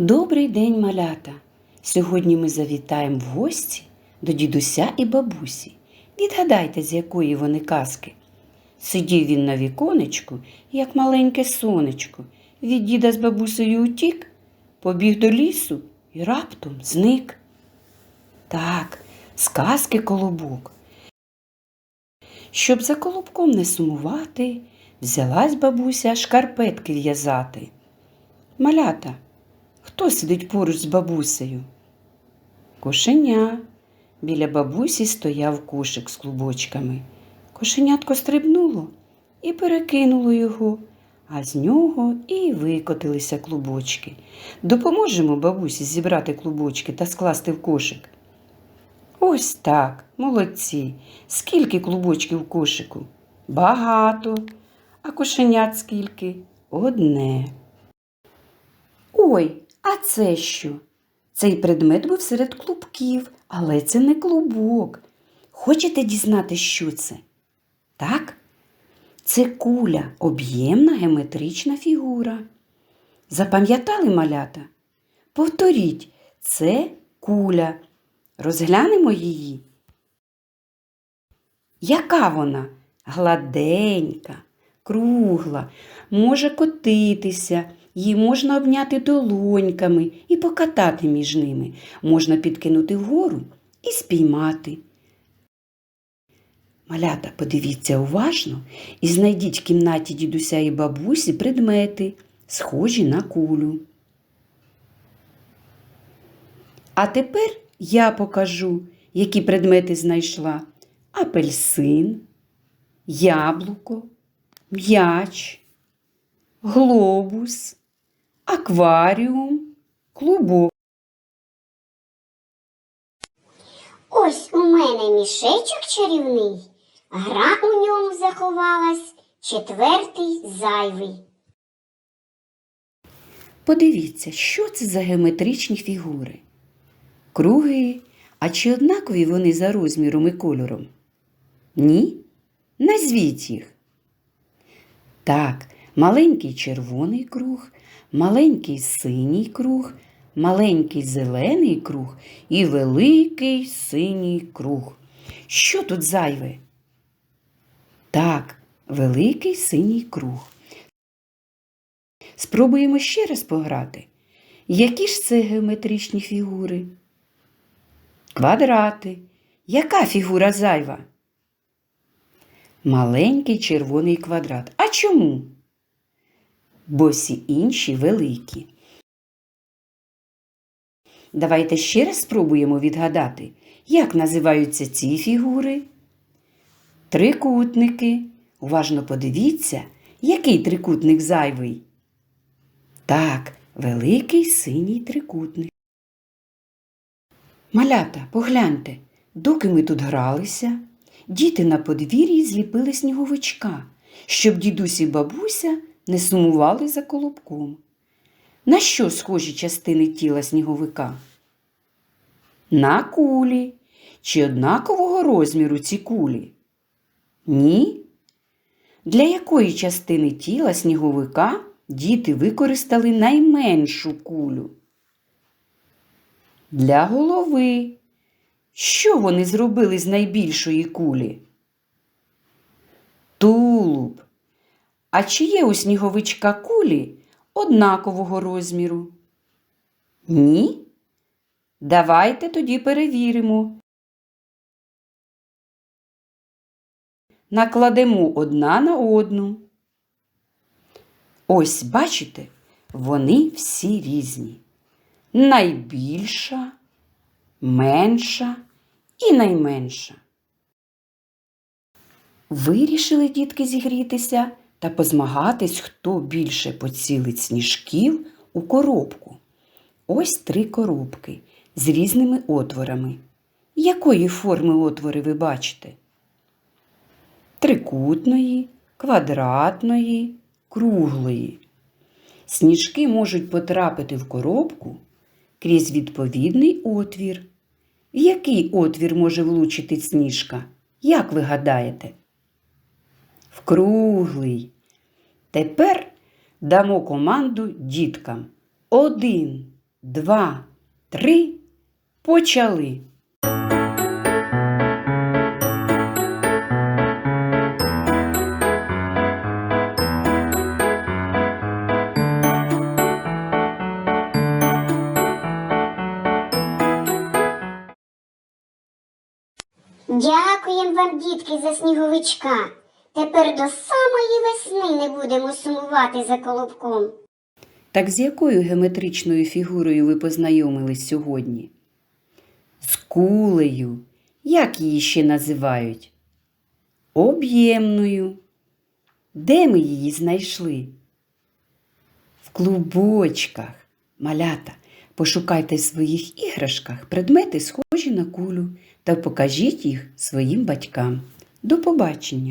Добрий день, малята! Сьогодні ми завітаємо в гості до дідуся і бабусі. Відгадайте, з якої вони казки. Сидів він на віконечку, як маленьке сонечко. Від діда з бабусею утік, побіг до лісу і раптом зник. Так, сказки колобок. Щоб за колобком не сумувати, взялась бабуся шкарпетки в'язати. Малята, хто сидить поруч з бабусею? Кошеня. Біля бабусі стояв кошик з клубочками. Кошенятко стрибнуло і перекинуло його, а з нього і викотилися клубочки. Допоможемо бабусі зібрати клубочки та скласти в кошик. Ось так, молодці. Скільки клубочків в кошику? Багато. А кошенят скільки? Одне. Ой, а це що? Цей предмет був серед клубків, але це не клубок. Хочете дізнати, що це? Так? Це куля, об'ємна геометрична фігура. Запам'ятали малята? Повторіть, це куля. Розглянемо її. Яка вона? Гладенька, кругла, може котитися, її можна обняти долоньками і покатати між ними, можна підкинути вгору і спіймати. Малята, подивіться уважно і знайдіть в кімнаті дідуся і бабусі предмети, схожі на кулю. А тепер я покажу, які предмети знайшла. Апельсин, яблуко, м'яч, глобус, акваріум, клубок. Ось у мене мішечок чарівний, гра у ньому заховалась, четвертий зайвий. Подивіться, що це за геометричні фігури. Круги, а чи однакові вони за розміром і кольором? Ні? Назвіть їх. Так, маленький червоний круг, маленький синій круг, маленький зелений круг і великий синій круг. Що тут зайве? Так, великий синій круг. Спробуємо ще раз пограти. Які ж це геометричні фігури? Квадрати. Яка фігура зайва? Маленький червоний квадрат. А чому? Бо всі інші великі. Давайте ще раз спробуємо відгадати, як називаються ці фігури. Трикутники. Уважно подивіться, який трикутник зайвий. Так, великий синій трикутник. Малята, погляньте, доки ми тут гралися, діти на подвір'ї зліпили сніговичка, щоб дідусь і бабуся не сумували за колобком. На що схожі частини тіла сніговика? На кулі. Чи однакового розміру ці кулі? Ні. Для якої частини тіла сніговика діти використали найменшу кулю? Для голови. Що вони зробили з найбільшої кулі? Тулуб. А чи є у сніговичка кулі однакового розміру? Ні? Давайте тоді перевіримо. Накладемо одна на одну. Ось бачите, вони всі різні. Найбільша, менша і найменша. Вирішили дітки зігрітися та позмагатись, хто більше поцілить сніжків у коробку. Ось три коробки з різними отворами. Якої форми отвори ви бачите? Трикутної, квадратної, круглої. Сніжки можуть потрапити в коробку крізь відповідний отвір. В який отвір може влучити сніжка? Як ви гадаєте? В круглий. Тепер дамо команду діткам. Один, два, три. Почали. Дякуємо вам, дітки, за сніговичка. Тепер до самої весни не будемо сумувати за колобком. Так з якою геометричною фігурою ви познайомились сьогодні? З кулею. Як її ще називають? Об'ємною. Де ми її знайшли? В клубочках. Малята, пошукайте в своїх іграшках предмети, схожі на кулю, та покажіть їх своїм батькам. До побачення!